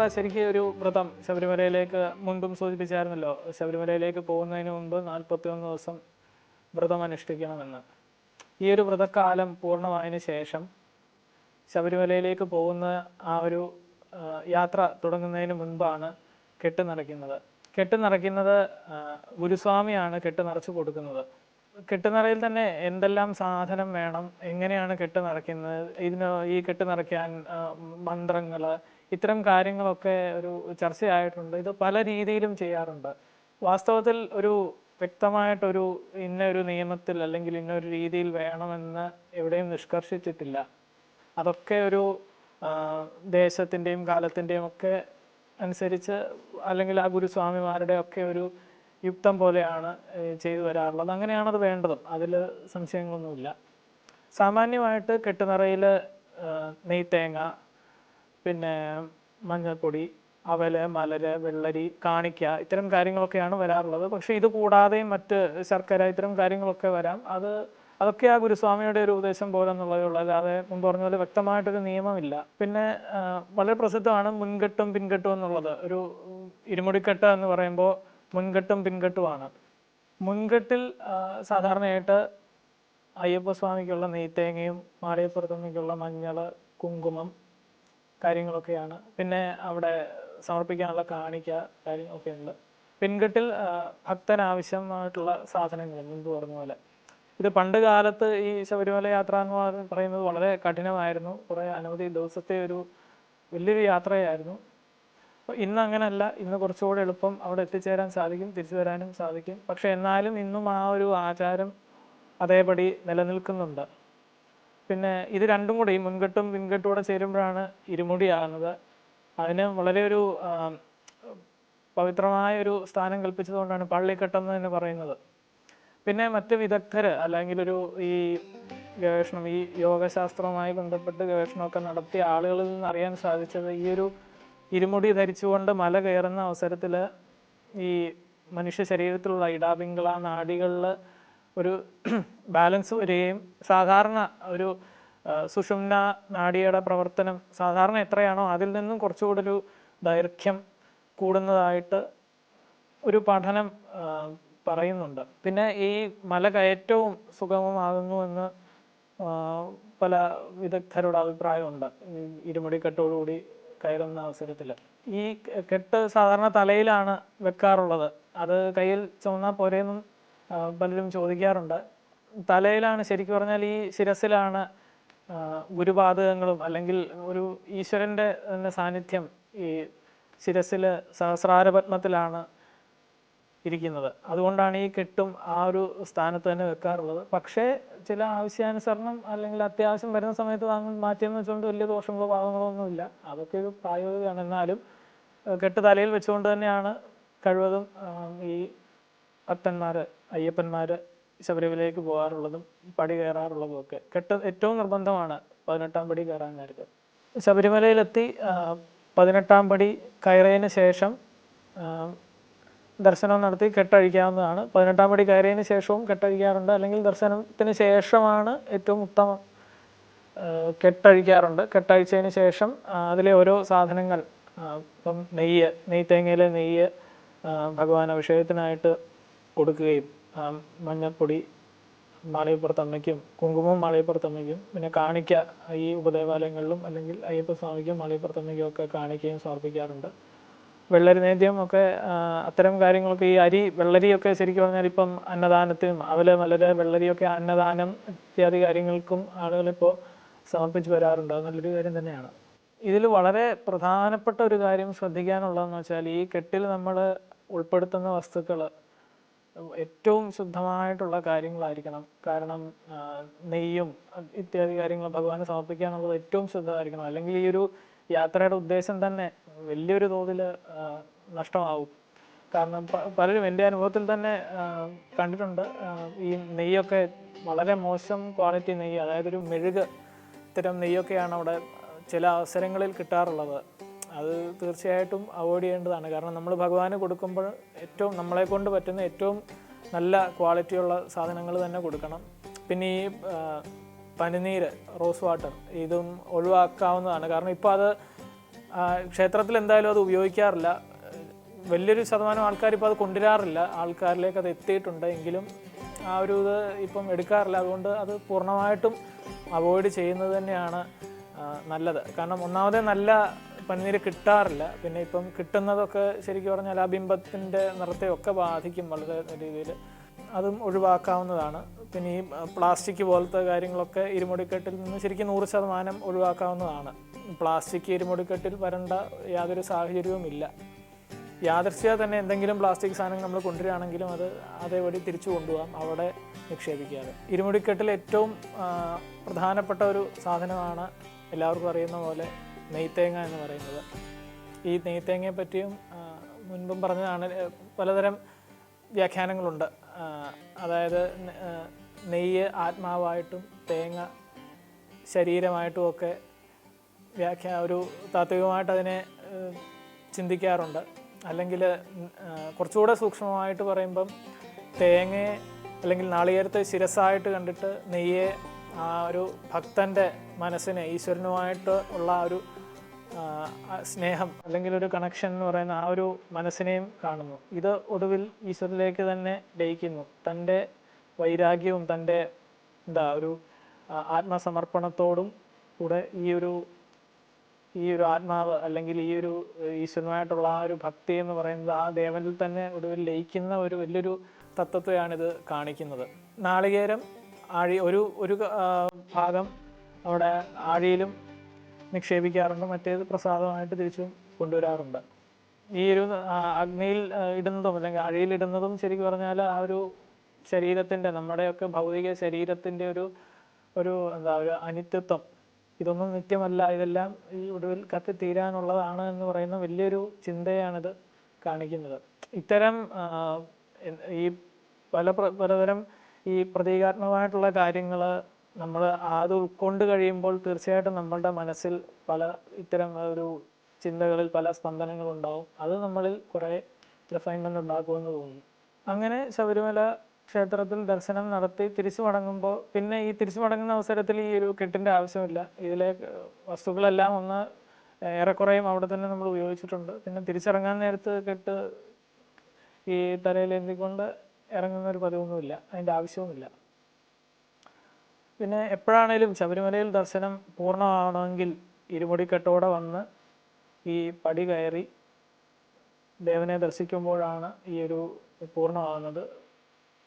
കെട്ടുന്നറ ശരിക്കും ഒരു വ്രതം ശബരിമലയിലേക്ക് മുൻപും സൂചിപ്പിച്ചായിരുന്നല്ലോ. ശബരിമലയിലേക്ക് പോകുന്നതിന് മുമ്പ് നാൽപ്പത്തി ഒന്ന് ദിവസം വ്രതം അനുഷ്ഠിക്കണമെന്ന്. ഈ ഒരു വ്രതക്കാലം പൂർണമായതിനു ശേഷം ശബരിമലയിലേക്ക് പോകുന്ന ആ ഒരു യാത്ര തുടങ്ങുന്നതിന് മുൻപാണ് കെട്ട് നിറയ്ക്കുന്നത്. കെട്ട് നിറയ്ക്കുന്നത് ഗുരുസ്വാമിയാണ് കെട്ട് നിറച്ചു കൊടുക്കുന്നത്. കെട്ടുനിറയിൽ തന്നെ എന്തെല്ലാം സാധനം വേണം എങ്ങനെയാണ് കെട്ട് നിറയ്ക്കുന്നത് ഇതിന് ഈ കെട്ട് നിറയ്ക്കാൻ മന്ത്രങ്ങൾ ഇത്തരം കാര്യങ്ങളൊക്കെ ഒരു ചർച്ചയായിട്ടുണ്ട്. ഇത് പല രീതിയിലും ചെയ്യാറുണ്ട്. വാസ്തവത്തിൽ ഒരു വ്യക്തമായിട്ടൊരു ഇന്ന ഒരു നിയമത്തിൽ അല്ലെങ്കിൽ ഇന്ന ഒരു രീതിയിൽ വേണമെന്ന് എവിടെയും നിഷ്കർഷിച്ചിട്ടില്ല. അതൊക്കെ ഒരു ദേശത്തിന്റെയും കാലത്തിന്റെയും ഒക്കെ അനുസരിച്ച് അല്ലെങ്കിൽ ആ ഗുരുസ്വാമിമാരുടെ ഒക്കെ ഒരു യുക്തം പോലെയാണ് ചെയ്തു വരാറുള്ളത്. അങ്ങനെയാണത് വേണ്ടതും. അതിൽ സംശയങ്ങളൊന്നുമില്ല. സാമാന്യമായിട്ട് കെട്ടുനിറയിൽ നെയ്ത്തേങ്ങ പിന്നെ മഞ്ഞൾപ്പൊടി അവൽ മലര് വെള്ളരി കാണിക്ക ഇത്തരം കാര്യങ്ങളൊക്കെയാണ് വരാറുള്ളത്. പക്ഷെ ഇത് കൂടാതെയും മറ്റ് ശർക്കര ഇത്തരം കാര്യങ്ങളൊക്കെ വരാം. അത് അതൊക്കെ ആ ഗുരുസ്വാമിയുടെ ഒരു ഉപദേശം പോലെ എന്നുള്ളതേ ഉള്ളൂ. അല്ലാതെ മുമ്പ് പറഞ്ഞ പോലെ വ്യക്തമായിട്ടൊരു നിയമമില്ല. പിന്നെ വളരെ പ്രസിദ്ധമാണ് മുൻകെട്ടും പിൻകെട്ടും എന്നുള്ളത്. ഒരു ഇരുമുടിക്കെട്ട് എന്ന് പറയുമ്പോൾ മുൻകെട്ടും പിൻകെട്ടുമാണ് മുൻകെട്ടിൽ സാധാരണയായിട്ട് അയ്യപ്പസ്വാമിക്കുള്ള നെയ്ത്തേങ്ങയും മാളിയപ്പുറത്തമ്മയ്ക്കുള്ള മഞ്ഞൾ കുങ്കുമം കാര്യങ്ങളൊക്കെയാണ്. പിന്നെ അവിടെ സമർപ്പിക്കാനുള്ള കാണിക്ക കാര്യങ്ങളൊക്കെ ഉണ്ട്. പിൻകെട്ടിൽ ഭക്തനാവശ്യമായിട്ടുള്ള സാധനങ്ങൾ മുൻപ് പറഞ്ഞ പോലെ. ഇത് പണ്ട് കാലത്ത് ഈ ശബരിമല യാത്ര എന്ന് പറയുന്നത് വളരെ കഠിനമായിരുന്നു. കുറേ അനവധി ദിവസത്തെ ഒരു വലിയൊരു യാത്രയായിരുന്നു. അപ്പോൾ ഇന്ന് അങ്ങനല്ല. ഇന്ന് കുറച്ചുകൂടെ എളുപ്പം അവിടെ എത്തിച്ചേരാൻ സാധിക്കും തിരിച്ചു വരാനും സാധിക്കും. പക്ഷെ എന്നാലും ഇന്നും ആ ഒരു ആചാരം അതേപടി നിലനിൽക്കുന്നുണ്ട്. പിന്നെ ഇത് രണ്ടും കൂടെ ഈ മുൻകെട്ടും പിൻകെട്ടും കൂടെ ചേരുമ്പോഴാണ് ഇരുമുടിയാകുന്നത്. അതിന് വളരെ ഒരു പവിത്രമായ ഒരു സ്ഥാനം കൽപ്പിച്ചതുകൊണ്ടാണ് പള്ളിക്കെട്ടെന്ന് തന്നെ പറയുന്നത്. പിന്നെ മറ്റ് വിദഗ്ധര് അല്ലെങ്കിൽ ഒരു ഈ ഗവേഷണം ഈ യോഗശാസ്ത്രവുമായി ബന്ധപ്പെട്ട് ഗവേഷണമൊക്കെ നടത്തിയ ആളുകളിൽ നിന്ന് അറിയാൻ സാധിച്ചത് ഈ ഒരു ഇരുമുടി ധരിച്ചുകൊണ്ട് മല കയറുന്ന അവസരത്തിൽ ഈ മനുഷ്യ ശരീരത്തിലുള്ള ഇടാപിംഗള നാഡികളിൽ ഒരു ബാലൻസ് വരികയും സാധാരണ ഒരു സുഷുമ്ന നാഡിയുടെ പ്രവർത്തനം സാധാരണ എത്രയാണോ അതിൽ നിന്നും കുറച്ചുകൂടി ഒരു ദൈർഘ്യം കൂടുന്നതായിട്ട് ഒരു പഠനം പറയുന്നുണ്ട്. പിന്നെ ഈ മല കയറ്റവും സുഗമമാകുന്നു എന്ന് പല വിദഗ്ധരുടെ അഭിപ്രായമുണ്ട്. ഇരുമുടിക്കെട്ടോടുകൂടി കയറുന്ന അവസരത്തിൽ ഈ കെട്ട് സാധാരണ തലയിലാണ് വെക്കാറുള്ളത്. അത് കയ്യിൽ ചുമന്നാൽ പോരെയെന്നും പലരും ചോദിക്കാറുണ്ട്. തലയിലാണ് ശരിക്കും പറഞ്ഞാൽ ഈ ശിരസിലാണ് ഗുരുപാതകങ്ങളും അല്ലെങ്കിൽ ഒരു ഈശ്വരന്റെ തന്നെ സാന്നിധ്യം ഈ ശിരസിൽ സഹസ്രാരപത്മത്തിലാണ് ഇരിക്കുന്നത്. അതുകൊണ്ടാണ് ഈ കെട്ടും ആ ഒരു സ്ഥാനത്ത് തന്നെ വെക്കാറുള്ളത്. പക്ഷേ ചില ആവശ്യാനുസരണം അല്ലെങ്കിൽ അത്യാവശ്യം വരുന്ന സമയത്ത് വാങ്ങി മാറ്റിയെന്ന് വെച്ചുകൊണ്ട് വലിയ ദോഷങ്ങളോ പാവങ്ങളോ ഒന്നുമില്ല. അതൊക്കെ ഒരു പ്രായോഗികമാണ്. എന്നാലും കെട്ട് തലയിൽ വെച്ചുകൊണ്ട് തന്നെയാണ് കഴിവതും ഈ ഭക്തന്മാര് അയ്യപ്പന്മാർ ശബരിമലയിലേക്ക് പോകാറുള്ളതും പടി കയറാറുള്ളതും ഒക്കെ. കെട്ട ഏറ്റവും നിർബന്ധമാണ് പതിനെട്ടാം പടി കയറാൻ നേരത്ത് ശബരിമലയിലെത്തി പതിനെട്ടാം പടി കയറിയതിന് ശേഷം ദർശനം നടത്തി കെട്ടഴിക്കാവുന്നതാണ്. പതിനെട്ടാം പടി കയറിയതിന് ശേഷവും കെട്ടഴിക്കാറുണ്ട്. അല്ലെങ്കിൽ ദർശനത്തിന് ശേഷമാണ് ഏറ്റവും ഉത്തമം കെട്ടഴിക്കാറുണ്ട്. കെട്ടഴിച്ചതിന് ശേഷം അതിലെ ഓരോ സാധനങ്ങൾ ഇപ്പം നെയ്യ് തേങ്ങയിലെ നെയ്യ് ഭഗവാൻ അഭിഷേകത്തിനായിട്ട് കൊടുക്കുകയും ആ, മഞ്ഞൾപ്പൊടി മാളികപ്പുറത്തമ്മയ്ക്കും കുങ്കുമം മാളികപ്പുറത്തമ്മയ്ക്കും പിന്നെ കാണിക്ക ഈ ഉപദേവാലയങ്ങളിലും അല്ലെങ്കിൽ അയ്യപ്പസ്വാമിക്കും മാളികപ്പുറത്തമ്മയ്ക്കും ഒക്കെ കാണിക്കയും സമർപ്പിക്കാറുണ്ട്. വെള്ളരി നേദ്യം ഒക്കെ അത്തരം കാര്യങ്ങളൊക്കെ ഈ അരി വെള്ളരിയൊക്കെ ശരിക്കും പറഞ്ഞാൽ ഇപ്പം അന്നദാനത്തിനും അവൽ മലര് വെള്ളരിയൊക്കെ അന്നദാനം ഇത്യാദി കാര്യങ്ങൾക്കും ആളുകൾ ഇപ്പോൾ സമർപ്പിച്ച് വരാറുണ്ട്. അത് നല്ലൊരു കാര്യം തന്നെയാണ്. ഇതിൽ വളരെ പ്രധാനപ്പെട്ട ഒരു കാര്യം ശ്രദ്ധിക്കാനുള്ളതെന്ന് വെച്ചാൽ ഈ കെട്ടിൽ നമ്മൾ ഉൾപ്പെടുത്തുന്ന വസ്തുക്കൾ ഏറ്റവും ശുദ്ധമായിട്ടുള്ള കാര്യങ്ങളായിരിക്കണം. കാരണം നെയ്യും ഇത്യാദി കാര്യങ്ങൾ ഭഗവാന് സമർപ്പിക്കുക എന്നുള്ളത് ഏറ്റവും ശുദ്ധമായിരിക്കണം. അല്ലെങ്കിൽ ഈ ഒരു യാത്രയുടെ ഉദ്ദേശം തന്നെ വലിയൊരു തോതിൽ നഷ്ടമാവും. കാരണം പലരും എന്റെ അനുഭവത്തിൽ തന്നെ കണ്ടിട്ടുണ്ട്. ഈ നെയ്യൊക്കെ വളരെ മോശം ക്വാളിറ്റി നെയ്യ് അതായത് ഒരു മെഴുക് ഇത്തരം നെയ്യൊക്കെയാണ് അവിടെ ചില അവസരങ്ങളിൽ കിട്ടാറുള്ളത്. അത് തീർച്ചയായിട്ടും അവോയ്ഡ് ചെയ്യേണ്ടതാണ്. കാരണം നമ്മൾ ഭഗവാന് കൊടുക്കുമ്പോൾ ഏറ്റവും നമ്മളെ കൊണ്ട് പറ്റുന്ന ഏറ്റവും നല്ല ക്വാളിറ്റിയുള്ള സാധനങ്ങൾ തന്നെ കൊടുക്കണം. പിന്നെ ഈ പനിനീര് റോസ് വാട്ടർ ഇതും ഒഴിവാക്കാവുന്നതാണ്. കാരണം ഇപ്പോൾ അത് ക്ഷേത്രത്തിൽ എന്തായാലും അത് ഉപയോഗിക്കാറില്ല. വലിയൊരു ശതമാനം ആൾക്കാർ ഇപ്പോൾ അത് കൊണ്ടുവരാറില്ല. ആൾക്കാരിലേക്ക് അത് എത്തിയിട്ടുണ്ട് എങ്കിലും ആ ഒരു ഇത് ഇപ്പം എടുക്കാറില്ല. അതുകൊണ്ട് അത് പൂർണമായിട്ടും അവോയ്ഡ് ചെയ്യുന്നത് തന്നെയാണ് നല്ലത്. കാരണം ഒന്നാമതേ നല്ല പനിനീര് കിട്ടാറില്ല. പിന്നെ ഇപ്പം കിട്ടുന്നതൊക്കെ ശരിക്കും പറഞ്ഞാൽ ആ ബിംബത്തിന്റെ നിറത്തെയൊക്കെ ബാധിക്കും വളരെ രീതിയിൽ അതും ഒഴിവാക്കാവുന്നതാണ്. പിന്നെ ഈ പ്ലാസ്റ്റിക് പോലത്തെ കാര്യങ്ങളൊക്കെ ഇരുമുടിക്കെട്ടിൽ നിന്ന് ശരിക്കും നൂറ് ശതമാനം ഒഴിവാക്കാവുന്നതാണ്. പ്ലാസ്റ്റിക് ഇരുമുടിക്കെട്ടിൽ വരേണ്ട യാതൊരു സാഹചര്യവും ഇല്ല യാദർശ്യ തന്നെ എന്തെങ്കിലും പ്ലാസ്റ്റിക് സാധനം നമ്മൾ കൊണ്ടുവരികയാണെങ്കിലും അത് അതേപടി തിരിച്ചു കൊണ്ടുപോകാം. അവിടെ നിക്ഷേപിക്കാതെ. ഇരുമുടിക്കെട്ടിൽ ഏറ്റവും പ്രധാനപ്പെട്ട ഒരു സാധനമാണ് എല്ലാവർക്കും അറിയുന്ന പോലെ നെയ്ത്തേങ്ങ എന്ന് പറയുന്നത്. ഈ നെയ്ത്തേങ്ങയെ പറ്റിയും മുൻപും പറഞ്ഞതാണ് പലതരം വ്യാഖ്യാനങ്ങളുണ്ട്. അതായത് നെയ്യ് ആത്മാവായിട്ടും തേങ്ങ ശരീരമായിട്ടും ഒക്കെ വ്യാഖ്യാ ഒരു താത്വികമായിട്ട് അതിനെ ചിന്തിക്കാറുണ്ട്. അല്ലെങ്കിൽ കുറച്ചുകൂടെ സൂക്ഷ്മമായിട്ട് പറയുമ്പം തേങ്ങയെ അല്ലെങ്കിൽ നാളികേരത്തെ ശിരസായിട്ട് കണ്ടിട്ട് നെയ്യെ ആ ഒരു ഭക്തന്റെ മനസ്സിനെ ഈശ്വരനുമായിട്ട് ഉള്ള ഒരു സ്നേഹം അല്ലെങ്കിൽ ഒരു കണക്ഷൻ എന്ന് പറയുന്ന ആ ഒരു മനസ്സിനെയും കാണുന്നു. ഇത് ഒടുവിൽ ഈശ്വരനിലേക്ക് തന്നെ ലയിക്കുന്നു. തന്റെ വൈരാഗ്യവും തന്റെ എന്താ ഒരു ആത്മസമർപ്പണത്തോടും കൂടെ ഈ ഒരു ഈ ഒരു ആത്മാവ് അല്ലെങ്കിൽ ഈ ഒരു ഈശ്വരനുമായിട്ടുള്ള ആ ഒരു ഭക്തി എന്ന് പറയുന്നത് ആ ദേവനിൽ തന്നെ ഒടുവിൽ ലയിക്കുന്ന ഒരു വലിയൊരു തത്വത്തെയാണിത് കാണിക്കുന്നത്. നാളികേരം ആഴി ഒരു ഒരു ഭാഗം അവിടെ ആഴിയിലും നിക്ഷേപിക്കാറുണ്ട്. മറ്റേത് പ്രസാദമായിട്ട് തിരിച്ചു കൊണ്ടുവരാറുണ്ട്. ഈ ഒരു അഗ്നിയിൽ ഇടുന്നതും അല്ലെങ്കിൽ അഴിയിൽ ഇടുന്നതും ശരിക്കും പറഞ്ഞാൽ ആ ഒരു ശരീരത്തിന്റെ നമ്മുടെയൊക്കെ ഭൗതിക ശരീരത്തിന്റെ ഒരു ഒരു എന്താ ഒരു അനിത്യത്വം. ഇതൊന്നും നിത്യമല്ല. ഇതെല്ലാം ഈ ഒടുവിൽ കത്തി തീരാനുള്ളതാണ് എന്ന് പറയുന്ന വലിയൊരു ചിന്തയാണിത് കാണിക്കുന്നത്. ഇത്തരം ഈ പല പലതരം ഈ പ്രതീകാത്മകമായിട്ടുള്ള കാര്യങ്ങൾ നമ്മൾ അത് ഉൾക്കൊണ്ട് കഴിയുമ്പോൾ തീർച്ചയായിട്ടും നമ്മളുടെ മനസ്സിൽ പല ഇത്തരം ഒരു ചിന്തകളിൽ പല സ്പന്ദനങ്ങൾ ഉണ്ടാവും അത് നമ്മളിൽ കുറേ റിഫൈൻമെന്റ് ഉണ്ടാക്കുമെന്ന് തോന്നുന്നു. അങ്ങനെ ശബരിമല ക്ഷേത്രത്തിൽ ദർശനം നടത്തി തിരിച്ചു മടങ്ങുമ്പോൾ പിന്നെ ഈ തിരിച്ചു മടങ്ങുന്ന അവസരത്തിൽ ഈ ഒരു കെട്ടിന്റെ ആവശ്യമില്ല. ഇതിലെ വസ്തുക്കളെല്ലാം ഒന്ന് ഏറെക്കുറെയും അവിടെ തന്നെ നമ്മൾ ഉപയോഗിച്ചിട്ടുണ്ട്. പിന്നെ തിരിച്ചിറങ്ങാൻ നേരത്ത് കെട്ട് ഈ തലയിലേന്തിക്കൊണ്ട് ഇറങ്ങുന്ന ഒരു പതിവൊന്നുമില്ല. അതിന്റെ ആവശ്യവുമില്ല. പിന്നെ എപ്പോഴാണേലും ശബരിമലയിൽ ദർശനം പൂർണമാവണമെങ്കിൽ ഇരുമുടിക്കെട്ടോടെ വന്ന് ഈ പടി കയറി ദേവനെ ദർശിക്കുമ്പോഴാണ് ഈ ഒരു പൂർണമാകുന്നത്.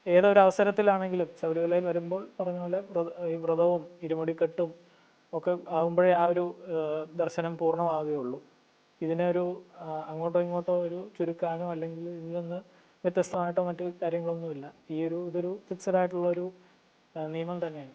ഏതൊരു അവസരത്തിലാണെങ്കിലും ശബരിമലയിൽ വരുമ്പോൾ പറഞ്ഞ പോലെ ഈ വ്രതവും ഇരുമുടിക്കെട്ടും ഒക്കെ ആകുമ്പോഴേ ആ ഒരു ദർശനം പൂർണമാവുകയുള്ളൂ ഇതിനെ ഒരു അങ്ങോട്ടോ ഇങ്ങോട്ടോ ഒരു ചുരുക്കാനോ അല്ലെങ്കിൽ ഇതിൽ നിന്ന് വ്യത്യസ്തമായിട്ടോ മറ്റു കാര്യങ്ങളൊന്നുമില്ല. ഈ ഒരു ഇതൊരു ഫിക്സഡ് ആയിട്ടുള്ള ഒരു നിയമം തന്നെയാണ്.